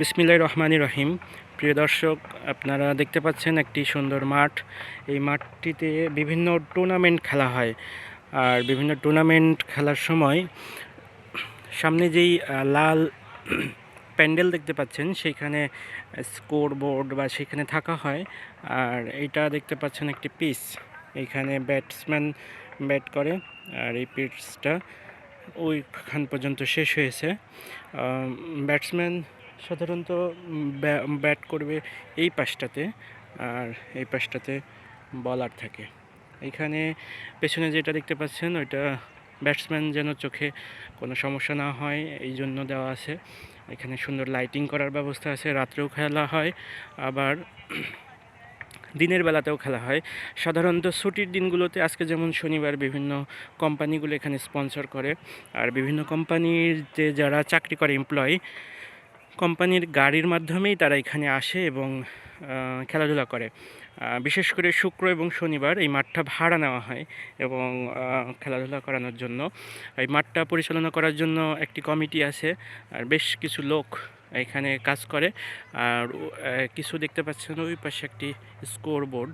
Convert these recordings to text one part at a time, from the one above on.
বিসমিল্লাহ রহমানি রহিম। প্রিয় দর্শক, আপনারা দেখতে পাচ্ছেন একটি সুন্দর মাঠ। এই মাঠটিতে বিভিন্ন টুর্নামেন্ট খেলা হয়। আর বিভিন্ন টুর্নামেন্ট খেলার সময় সামনে যেই লাল প্যান্ডেল দেখতে পাচ্ছেন সেইখানে স্কোর বোর্ড বা সেখানে থাকা হয়। আর এইটা দেখতে পাচ্ছেন একটি পিচ এইখানে ব্যাটসম্যান ব্যাট করে। আর এই পিচটা ওইখান পর্যন্ত শেষ হয়েছে। ব্যাটসম্যান সাধারণত ব্যাট করবে এই পাশটাতে আর এই পাশটাতে বলার থাকে। এখানে পেছনে যেটা দেখতে পাচ্ছেন, ওইটা ব্যাটসম্যান যেন চোখে কোনো সমস্যা না হয়, এই জন্য দেওয়া আছে। এখানে সুন্দর লাইটিং করার ব্যবস্থা আছে, রাত্রেও খেলা হয়, আবার দিনের বেলাতেও খেলা হয়। সাধারণত ছুটির দিনগুলোতে, আজকে যেমন শনিবার, বিভিন্ন কোম্পানিগুলো এখানে স্পন্সর করে। আর বিভিন্ন কোম্পানির যে যারা চাকরি করে, এমপ্লয়ি কোম্পানির গাড়ির মাধ্যমেই তারা এখানে আসে এবং খেলাধুলা করে। বিশেষ করে শুক্র এবং শনিবার এই মাঠটা ভাড়া নেওয়া হয় এবং খেলাধুলা করানোর জন্য। এই মাঠটা পরিচালনা করার জন্য একটি কমিটি আছে আর বেশ কিছু লোক এখানে কাজ করে। আর কিছু দেখতে পাচ্ছেন ওই পাশে একটি স্কোর বোর্ড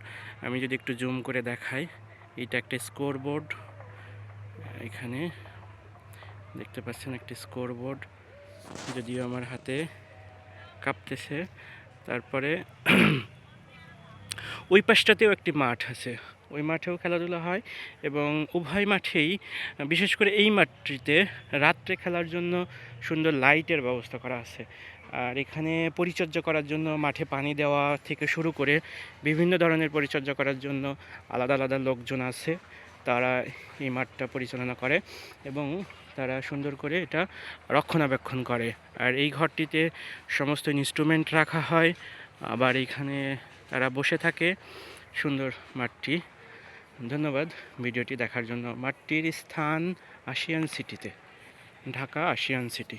আমি যদি একটু জুম করে দেখাই, এটা একটা স্কোর বোর্ড এখানে দেখতে পাচ্ছেন একটি স্কোর বোর্ড যদিও আমার হাতে কাঁপতেছে, তারপরে ওই পাশটাতেও একটি মাঠ আছে। ওই মাঠেও খেলাধুলা হয় এবং উভয় মাঠেই, বিশেষ করে এই মাঠটিতে রাত্রে খেলার জন্য সুন্দর লাইটের ব্যবস্থা করা আছে। আর এখানে পরিচর্যা করার জন্য মাঠে পানি দেওয়া থেকে শুরু করে বিভিন্ন ধরনের পরিচর্যা করার জন্য আলাদা আলাদা লোকজন আছে। তারা এই মাঠটা পরিচালনা করে এবং তারা সুন্দর করে এটা রক্ষণাবেক্ষণ করে। আর এই ঘরটিতে সমস্ত ইনস্ট্রুমেন্ট রাখা হয়। আবার এইখানে তারা বসে থাকে। সুন্দর মাঠটি। ধন্যবাদ ভিডিওটি দেখার জন্য। মাঠটির স্থান আশিয়ান সিটিতে ঢাকা আশিয়ান সিটি